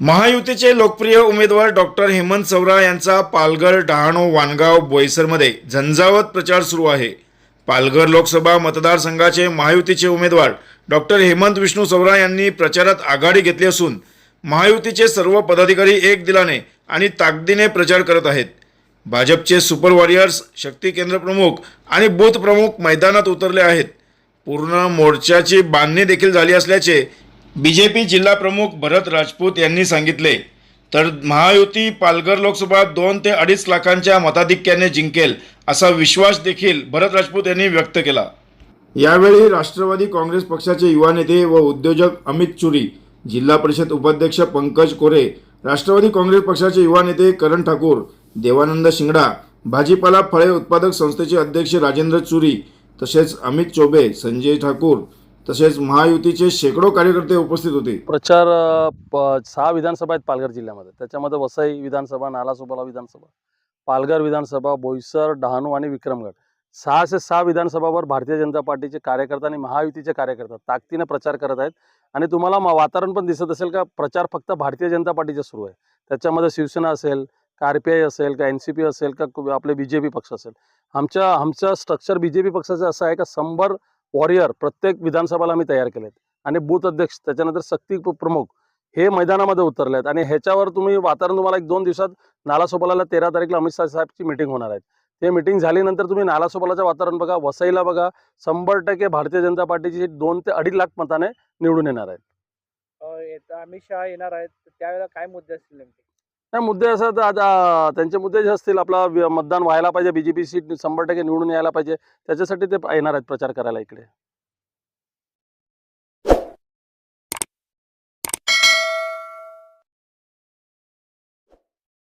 महायुतीचे लोकप्रिय उमेदवार डॉक्टर हेमंत सवरा यांचा पालघर डहाणू वानगाव बोईसरमध्ये झंझावत प्रचार सुरू आहे. पालघर लोकसभा मतदारसंघाचे महायुतीचे उमेदवार डॉक्टर हेमंत विष्णू सवरा यांनी प्रचारात आघाडी घेतली असून महायुतीचे सर्व पदाधिकारी एक दिलाने आणि ताकदीने प्रचार करत आहेत. भाजपचे सुपर वॉरियर्स शक्ती केंद्र प्रमुख आणि बूथ प्रमुख मैदानात उतरले आहेत. पूर्ण मोर्चाची बांधणी देखील झाली असल्याचे बी जे पी जिल्हाप्रमुख भरत राजपूत यांनी सांगितले तर महायुती पालघर लोकसभा दोन ते अडीच लाखांच्या मताधिक्याने जिंकेल असा विश्वास देखील भरत राजपूत यांनी व्यक्त केला. यावेळी राष्ट्रवादी काँग्रेस पक्षाचे युवा नेते व उद्योजक अमित चुरी जिल्हा परिषद उपाध्यक्ष पंकज कोरे राष्ट्रवादी काँग्रेस पक्षाचे युवा नेते करण ठाकूर देवानंद शिंगडा भाजीपाला फळे उत्पादक संस्थेचे अध्यक्ष राजेंद्र चुरी तसेच अमित चोबे संजय ठाकूर तसेच महायुतीचे शेकडो कार्यकर्ते उपस्थित होते. प्रचार प- सहा विधानसभा आहेत पालघर जिल्ह्यामध्ये. त्याच्यामध्ये वसई विधानसभा नालासोपाला विधानसभा पालघर विधानसभा बोईसर डहाणू आणि विक्रमगड. सहाशे सहा विधानसभावर भारतीय जनता पार्टीचे कार्यकर्ता आणि महायुतीचे कार्यकर्ता ताकदीने प्रचार करत आहेत. आणि तुम्हाला वातावरण पण दिसत असेल का प्रचार फक्त भारतीय जनता पार्टीचे सुरू आहे. त्याच्यामध्ये शिवसेना असेल का आर पी आय असेल का एन सी पी असेल का कु- आपले बी जे पी पक्ष असेल. आमच्या आमचं स्ट्रक्चर बी जे पी पक्षाचं असं आहे का शंभर वॉरियर प्रत्येक विधानसभाला आम्ही तयार केलेत. आणि बूथ अध्यक्ष त्याच्यानंतर सक्ती प्रमुख हे मैदानामध्ये उतरले आहेत आणि ह्याच्यावर तुम्ही वातावरण तुम्हाला एक दोन दिवसात नालासोपाला तेरा तारीखला अमित शाह साहेबची मिटिंग होणार आहे. ते मिटिंग झाल्यानंतर तुम्ही नालासोपालाचं वातावरण बघा वसईला बघा शंभर टक्के भारतीय जनता पार्टीची दोन ते अडीच लाख मताने निवडून येणार आहेत. अमित शहा येणार आहेत. त्यावेळेला काय मुद्दे असतील नेमके? नाही मुद्दे असं तर आता त्यांचे मुद्दे जे असतील आपला मतदान व्हायला पाहिजे बीजेपी सीट शंभर टक्के निवडून यायला पाहिजे त्याच्यासाठी ते येणार आहेत प्रचार करायला इकडे.